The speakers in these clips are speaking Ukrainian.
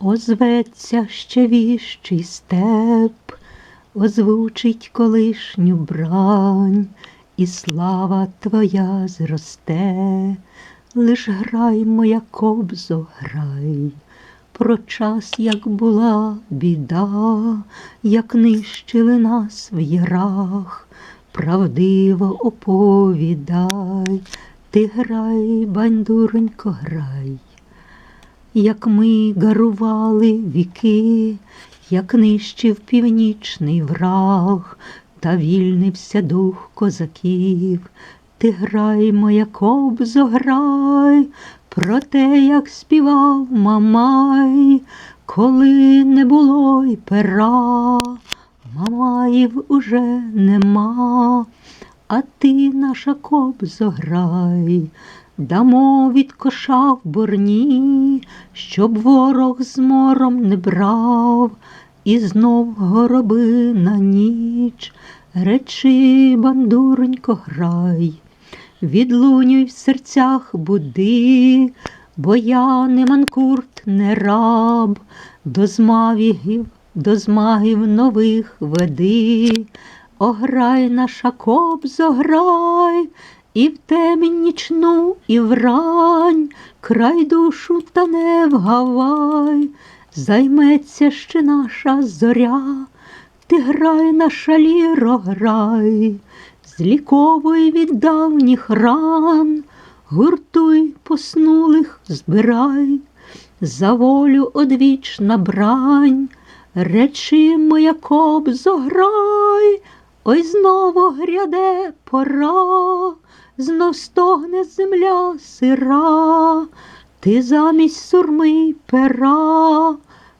Озветься ще віщий степ, озвучить колишню брань, і слава твоя зросте, лиш грай, моя кобзо, грай. Про час, як була біда, як нищили нас в ярах, правдиво оповідай, ти грай, бандуренько, грай. Як ми гарували віки, як нищив північний враг, та вільнився дух козаків, ти грай, моя кобзо, грай, про те, як співав Мамай, коли не було й пера, Мамаїв уже нема, а ти, наша кобзо, грай. Дамо від коша в борні, щоб ворог з мором не брав, і знов гороби на ніч, речи, бандуренько, грай, відлунюй в серцях буди, бо я не манкурт, не раб, до змавігів, до змагів нових веди, ограй наша кобзо, грай. І в темінь нічну, і врань, край душу та не вгавай, займеться ще наша зоря, ти грай наша ліро, грай, зліковуй від давніх ран, гуртуй поснулих, збирай, за волю одвічна брань, речи моя кобзо, грай, ой знову гряде пора знов стогне земля сира, ти замість сурми пера,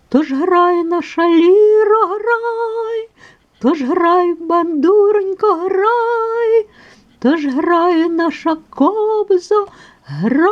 тож грай наша ліро, грай, тож грай, бандуренько, грай, тож грай наша кобзо, грай.